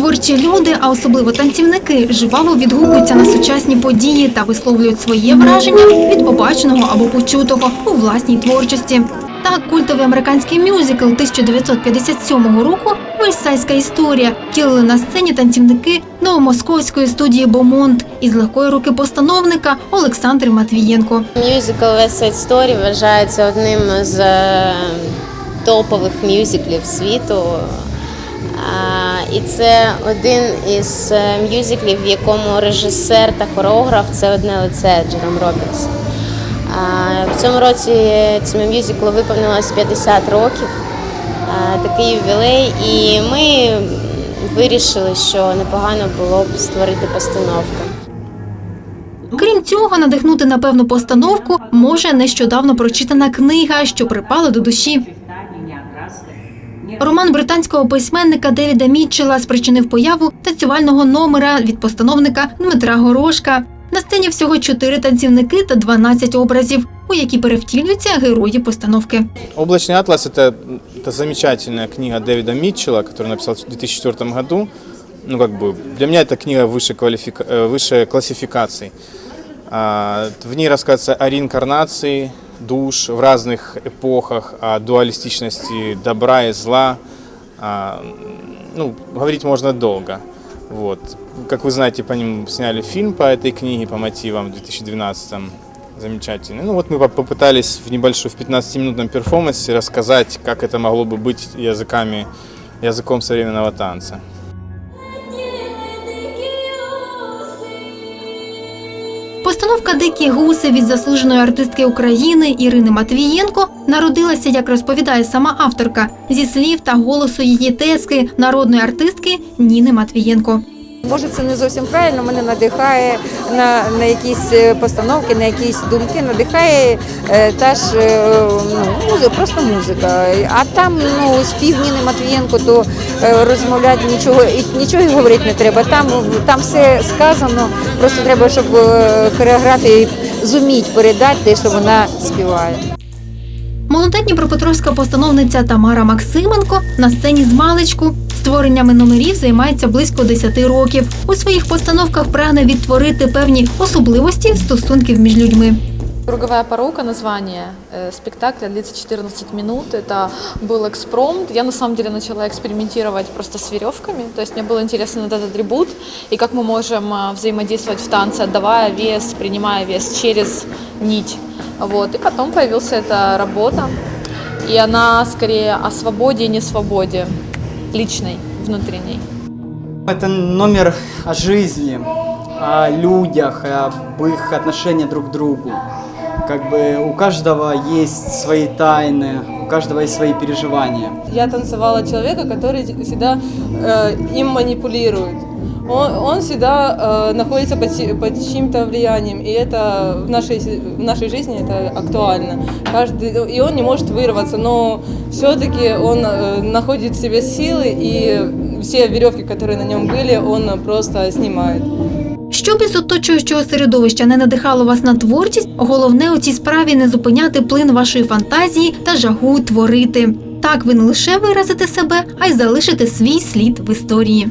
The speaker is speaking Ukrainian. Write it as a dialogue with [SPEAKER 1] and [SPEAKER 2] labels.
[SPEAKER 1] Творчі люди, а особливо танцівники, жваво відгукуються на сучасні події та висловлюють своє враження від побаченого або почутого у власній творчості. Так, культовий американський мюзикл 1957 року Вельсайська історія втілили на сцені танцівники новомосковської студії Бомонт із легкої руки постановника Олександри Матвієнко.
[SPEAKER 2] Мюзикл Side Story вважається одним з е, топових мюзиклів світу. І це один із е, мюзиклів, в якому режисер та хореограф це одне лице Джером Робінс. В цьому році цьому мюзиклу виповнилось 50 років, такий ювілей, і ми вирішили, що непогано було б створити постановку.
[SPEAKER 1] Крім цього, надихнути на певну постановку може нещодавно прочитана книга, що припала до душі. Роман британського письменника Девіда Мітчела спричинив появу танцювального номера від постановника Дмитра Горошка. На сцені всього чотири танцівники та 12 образів, у які перевтілюються герої постановки.
[SPEAKER 3] «Облачный атлас» это, это замечательная книга Дэвида Митчелла, которую он написал в 2004 году. Ну, как бы, для меня это книга высшей, квалифика... э, высшей классификации. А, В ней рассказывается о реинкарнации душ в разных эпохах, о дуалистичности добра и зла. А, Ну, говорить можно долго. Вот. Как вы знаете, по ним сняли фильм по этой книге, по мотивам в 2012 Замечательный. Ну вот мы поп- попытались в небольшом, в 15-минутном перформансе рассказать, как это могло бы быть языками, языком современного танца.
[SPEAKER 1] Постановка Дикі гуси від заслуженої артистки України Ірини Матвієнко народилася, як розповідає сама авторка, зі слів та голосу її тески народної артистки Ніни Матвієнко.
[SPEAKER 4] Може, це не зовсім правильно. Мене надихає на, на якісь е, постановки, на якісь думки. Надихає е, та ж е, ну, просто музика. А там ну спів Ніни Матвієнко, то е, розмовляти нічого і нічого й говорити не треба. Там там все сказано. Просто треба, щоб хореографії зуміть передати те, що вона співає.
[SPEAKER 1] Молода дніпропетровська постановниця Тамара Максименко на сцені з маличку створеннями номерів займається близько 10 років. У своїх постановках прагне відтворити певні особливості стосунків між людьми.
[SPEAKER 5] Круговая порука, название э, спектакля длится 14 минут. Это был экспромт. Я на самом деле начала экспериментировать просто с веревками. То есть мне было интересно этот атрибут и как мы можем э, взаимодействовать в танце, отдавая вес, принимая вес через нить. Вот. И потом появилась эта работа. И она скорее о свободе и несвободе личной, внутренней.
[SPEAKER 6] Это номер о жизни, о людях, об их отношении друг к другу. Как бы у каждого есть свои тайны, у каждого есть свои переживания.
[SPEAKER 7] Я танцевала человека, который всегда э, им манипулирует. Он, он всегда э, находится под, чи- под чьим-то влиянием, и это в нашей, си- в нашей жизни это актуально. Каждый, и он не может вырваться, но все-таки он э, находит в себе силы, и все веревки, которые на нем были, он просто снимает.
[SPEAKER 1] Щоб із оточуючого середовища не надихало вас на творчість, головне у цій справі не зупиняти плин вашої фантазії та жагу творити. Так ви не лише виразите себе, а й залишите свій слід в історії.